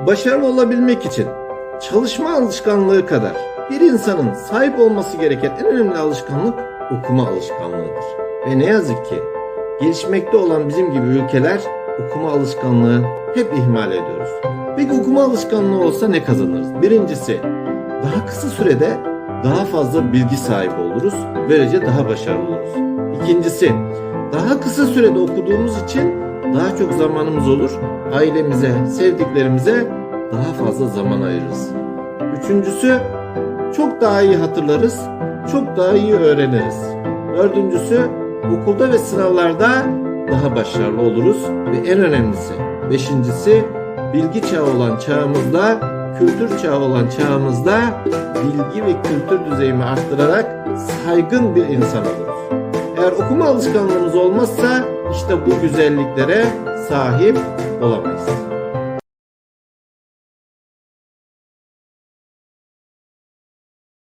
Başarılı olabilmek için çalışma alışkanlığı kadar bir insanın sahip olması gereken en önemli alışkanlık okuma alışkanlığıdır. Ve ne yazık ki gelişmekte olan bizim gibi ülkeler okuma alışkanlığı hep ihmal ediyoruz. Peki okuma alışkanlığı olsa ne kazanırız? Birincisi daha kısa sürede daha fazla bilgi sahibi oluruz. Böylece daha başarılı oluruz. İkincisi daha kısa sürede okuduğumuz için daha çok zamanımız olur. Ailemize, sevdiklerimize daha fazla zaman ayırırız. Üçüncüsü çok daha iyi hatırlarız, çok daha iyi öğreniriz. Dördüncüsü okulda ve sınavlarda daha başarılı oluruz ve en önemlisi beşincisi bilgi çağı olan çağımızda kültür çağı olan çağımızda bilgi ve kültür düzeyimi arttırarak saygın bir insan oluruz. Eğer okuma alışkanlığımız olmazsa işte bu güzelliklere sahip olamayız.